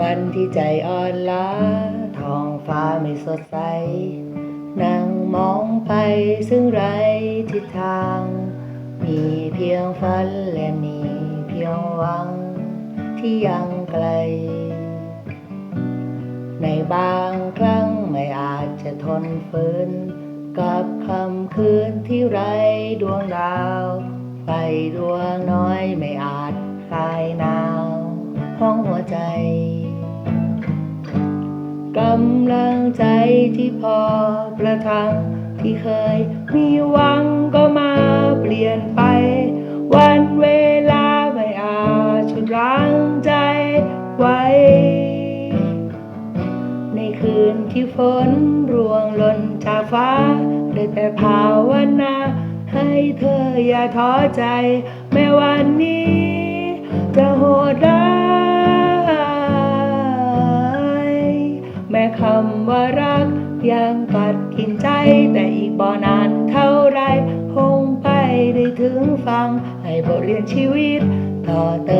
วันที่ใจอ่อนล้าท้องฟ้าไม่สดใส นั่งมองไปซึ่งไรทิศทาง มีเพียงฝันและมีเพียงหวังที่ยังไกล ในบางครั้งไม่อาจจะทนฝืนกับคำคืนที่ไรดวงดาว ไฟดวงน้อยไม่อาจคลายหนาวห้องหัวใจ กำลังใจที่พอประทังที่เคยมีหวังก็มาเปลี่ยนไป วันเวลาไม่อาจชุดรั้างใจไว้ ในคืนที่ฝนร่วงหล่นจากฟ้าได้แต่ภาวนาให้เธออย่าท้อใจ แม้วันนี้จะโหดร้าย แม่คำว่ารัก ยังกัดกินใจ แต่อีกบ่นานเท่าไรคงไปได้ถึงฟัง ให้บทเรียนชีวิต ต่อเติ